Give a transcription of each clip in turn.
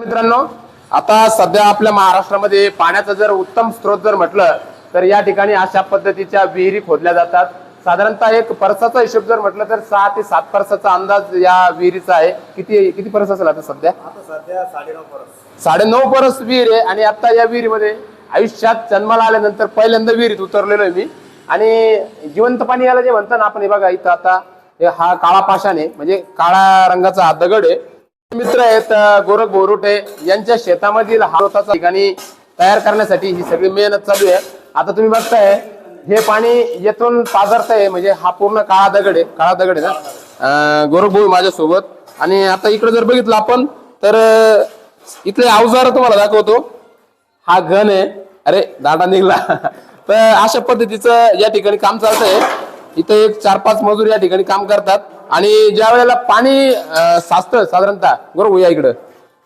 मित्रांनो आता सध्या आपल्या महाराष्ट्रामध्ये पाण्याचा जर उत्तम स्रोत जर म्हटलं तर या ठिकाणी अशा पद्धतीच्या विहिरी खोदल्या जातात. साधारणतः एक परसाचा हिशोब जर म्हटलं तर सहा ते सात परसाचा अंदाज या विहिरीचा आहे. किती किती परस असेल आता सध्या? साडेनऊ साडे नऊ परस विहीर आहे आणि आता या विहिरीमध्ये आयुष्यात जन्माला आल्यानंतर पहिल्यांदा विहिरीत उतरलेलो आहे मी. आणि जिवंत पाणी याला जे म्हणतात ना आपण हे बघा इथं आता हे हा काळा पाषाण आहे. म्हणजे काळा रंगाचा हा दगड आहे. मित्र आहेत गोरख बोरुटे यांच्या शेतामधील हाताचा ठिकाणी तयार करण्यासाठी ही सगळी मेहनत चालू आहे. आता तुम्ही बघताय हे पाणी येथून पाझरत आहे म्हणजे हा पूर्ण काळा दगड आहे काळा दगड आहे ना? गोरख भाऊ माझ्यासोबत. आणि आता इकडे जर बघितलं आपण तर इथले अवजार तुम्हाला दाखवतो. हा घन आहे. अरे दाडा निघला. तर अशा पद्धतीचं या ठिकाणी काम चालतंय. इथं एक चार पाच मजूर या ठिकाणी काम करतात. आणि ज्या वेळेला पाणी साचतं साधारणतः बरोबर या इकडं.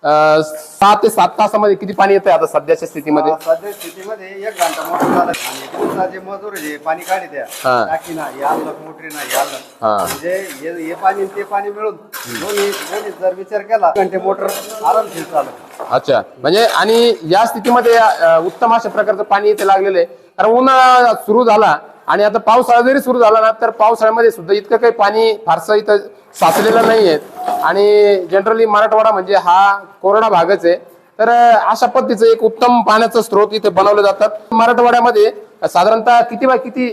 अं, सहा ते सात तासामध्ये किती पाणी येतंय आता सध्याच्या स्थितीमध्ये? सध्या स्थितीमध्ये एक घंटा मोटर आणि दिवसाचे मजूर जे पाणी काढी द्या हा. टाकी ना याल मोटरी ना याल हा. म्हणजे हे हे पाणी आणि ते पाणी मिळून दोन्ही दोन्ही जर विचार केला घंटे मोटर आरामशीर चालत. अच्छा. म्हणजे आणि या स्थितीमध्ये अं, उत्तम अशा प्रकारचं पाणी इथे लागलेलं आहे. कारण उन्हाळा सुरू झाला आणि आता पावसाळा जरी सुरू झाला ना तर पावसाळ्यामध्ये सुद्धा इतकं काही पाणी फारसं इथं साचलेलं नाहीये. आणि जनरली मराठवाडा म्हणजे हा कोरडा भागच आहे. तर अशा पद्धतीचं एक उत्तम पाण्याचं स्रोत इथे बनवले जातात. मराठवाड्यामध्ये साधारणतः किती बाय किती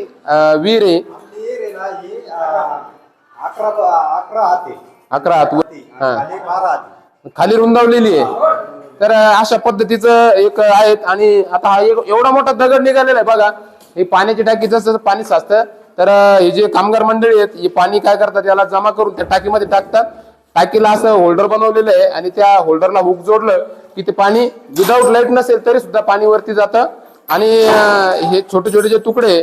विहीर आहे? अकरा हाती. खाली रुंदावलेली आहे. तर अशा पद्धतीचं एक आहेत. आणि आता हा एक एवढा मोठा दगड निघालेला आहे बघा. हे पाण्याची टाकी जसं पाणी साचतं तर हे जे कामगार मंडळी आहेत हे पाणी काय करतात याला जमा करून त्या टाकीमध्ये टाकतात. टाकीला असं होल्डर बनवलेलं आहे आणि त्या होल्डरला हुक जोडलं की ते पाणी विदाऊट लाइट नसेल तरी सुद्धा पाणी वरती जातं. आणि अं, हे छोटे छोटे जे तुकडे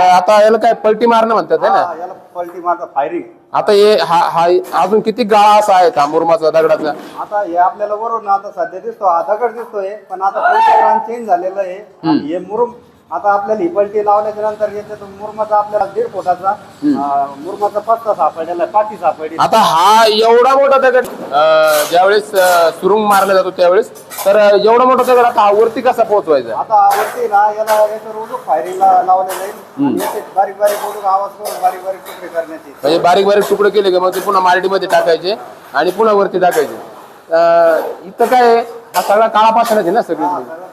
आता याला काय पलटी मारणं म्हणतात है ना? हा, याला पलटी मारता फायरिंग आता हे हा हा अजून किती गाळा असा आहे हा मुरमाचा दगडाचा? आता हे आपल्याला वरून आता सध्या दिसतो हा दगड दिसतोय पण आता चेंज झालेलं आहे आणि हे मुरुम आता आपल्याला ही पलटी लावल्याच्या नंतर मुरमाचा आपल्याला दीड फुटाचा अं, मुरमाचा पत्ता सापडलेला पाठी सापडली. आता हा एवढा मोठा दगड अं, ज्यावेळेस अं, सुरुंग मारला जातो त्यावेळेस तर अं, एवढा मोठा दगड आता हा वरती कसा पोहोचवायचा? आता वरती ना याला याच्यावर उडूक फायरिंगला लावलेलं आणि याचे बारीक बारीक उडूक आवाज करून बारीक बारीक तुकडे करण्याची. म्हणजे बारीक बारीक तुकडे केले की मग ते पुन्हा मारडीमध्ये टाकायचे आणि पुन्हा वरती टाकायचे. अं, इथं काय आहे? हा सगळा काळा पाषाणच आहे ना सगळीकडे?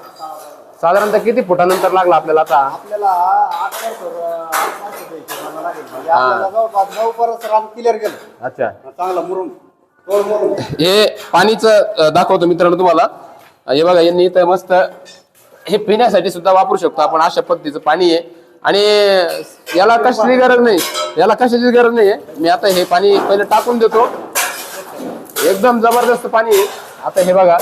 साधारणतः किती फुटानंतर लागला आपल्याला आता? आपल्याला आठ वर्ष आठ वर्ष द्यायचे मला लागेल. म्हणजे आपल्याला जवळपास नऊ परत रान क्लिअर केलं. अच्छा. चांगला तोड मुरुम. हे पाणीचं अं, दाखवतो मित्रांनो तुम्हाला. अं, हे बघा यांनी इथं मस्त हे पिण्यासाठी सुद्धा वापरू शकतो आपण. अशा पद्धतीचं पाणी आहे. आणि याला कशाची गरज नाही. याला कशाची गरज नाही आहे मी आता हे पाणी पहिले टाकून देतो. एकदम जबरदस्त पाणी आहे. आता हे बघा.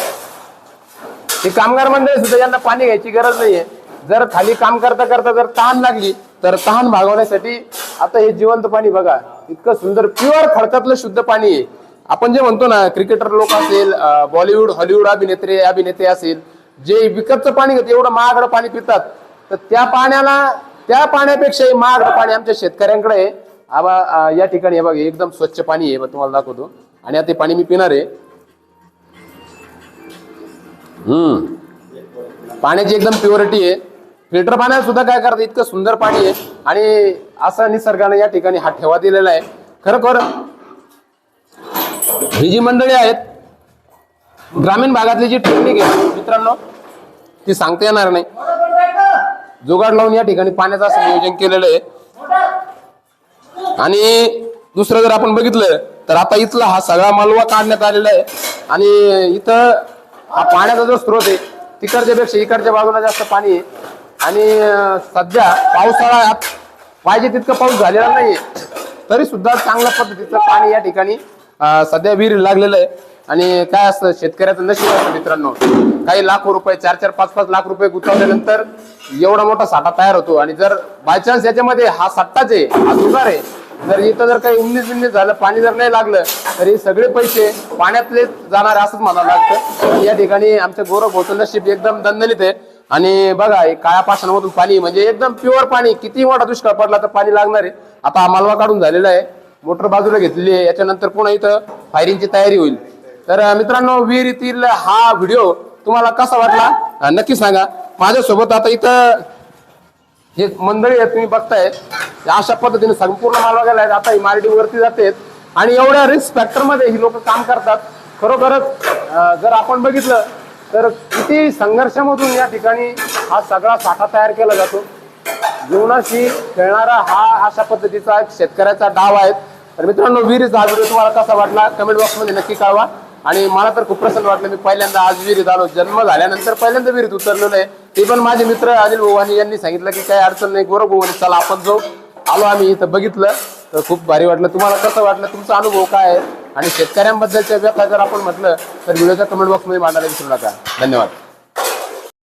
हे कामगार मंडळी सुद्धा यांना पाणी घ्यायची गरज नाहीये. जर खाली काम करता करता जर तहान लागली तर तहान भागवण्यासाठी आता हे जिवंत पाणी बघा. इतकं सुंदर प्युअर खडकातलं शुद्ध पाणी आहे. आपण जे म्हणतो ना क्रिकेटर लोक असेल बॉलिवूड हॉलिवूड अभिनेत्री अभिनेते असेल जे विकतचं पाणी घेते एवढं महागडं पाणी पितात तर त्या पाण्याला त्या पाण्यापेक्षाही महागडं पाणी आमच्या शेतकऱ्यांकडे आहे. आबा या ठिकाणी हे बघा एकदम स्वच्छ पाणी आहे तुम्हाला दाखवतो. आणि आता ते पाणी मी पिणार आहे. हम्म. पाण्याची एकदम प्युरिटी आहे. फिल्टर पाण्यात सुद्धा काय करतात इतकं सुंदर पाणी आहे. आणि असं निसर्गाने या ठिकाणी हा ठेवा दिलेला आहे. खरोखर ही जी मंडळी आहेत ग्रामीण भागातली जी टेक्निक आहे मित्रांनो ती सांगता येणार नाही. जुगाड लावून या ठिकाणी पाण्याचं असं नियोजन केलेलं आहे. आणि दुसरं जर आपण बघितलं तर आता इथला हा सगळा मलवा काढण्यात आलेला आहे. आणि इथं हा पाण्याचा जो स्रोत आहे तिकडच्या पेक्षा इकडच्या बाजूला जास्त पाणी आहे. आणि सध्या पावसाळ्यात पाहिजे तितकं पाऊस झालेला नाही तरी सुद्धा चांगल्या पद्धतीचं पाणी या ठिकाणी सध्या विहीर लागलेलं आहे. आणि काय असतं शेतकऱ्याचं नशीब असतं मित्रांनो. काही लाखो रुपये चार चार पाच पाच लाख रुपये गुंतवल्यानंतर एवढा मोठा साठा तयार होतो. आणि जर बायचान्स याच्यामध्ये हा सट्टाच आहे हा जुगार आहे जर इथं जर काही उन्नीस बिन्नीस झालं पाणी जर नाही लागलं तर हे सगळे पैसे पाण्यातले जाणार असंच म्हणावं लागतं या ठिकाणी आमचं गौरव होतं एकदम दणदणीत आहे. आणि बघा काळ्या पाषाणामधून पाणी म्हणजे एकदम प्युअर पाणी किती मोठा दुष्काळ पडला तर पाणी लागणार आहे. आता हा मालवा काढून झालेला आहे. मोटर बाजूला घेतलेली आहे. याच्यानंतर पुन्हा इथं फायरिंगची तयारी होईल. तर मित्रांनो मित्रांनो विहिरीतील हा व्हिडिओ तुम्हाला कसा वाटला? नक्की सांगा. माझ्यासोबत आता इथं हे मंडळी आहेत तुम्ही बघताय अशा पद्धतीने संपूर्ण माल वगैरे आहेत आता ही मार्डी वरती जाते. आणि एवढ्या रिस्क फॅक्टरमध्ये ही लोक काम करतात. खरोखरच जर आपण बघितलं तर किती संघर्षामधून या ठिकाणी हा सगळा साठा तयार केला जातो. जीवनाशी खेळणारा हा अशा पद्धतीचा एक शेतकऱ्याचा डाव आहे. तर मित्रांनो विहिरीचा हा व्हिडिओ तुम्हाला कसा वाटला? कमेंट बॉक्समध्ये नक्की कळवा. आणि मला तर खूप प्रसन्न वाटलं. मी पहिल्यांदा आज विहिरीत आलो. जन्म झाल्यानंतर पहिल्यांदा विहिरीत उतरलेलो आहे. ते पण माझे मित्र अनिल भोवानी यांनी सांगितलं की काही अडचण नाही गौरव भोवानी चला आपण जाऊ. आलो आम्ही इथं बघितलं. तर खूप भारी वाटलं. तुम्हाला कसं वाटलं? तुमचा अनुभव काय आहे? आणि शेतकऱ्यांबद्दलच्या व्यथा जर आपण म्हटलं तर व्हिडिओच्या कमेंट बॉक्समध्ये मांडायला विसरू नका. धन्यवाद.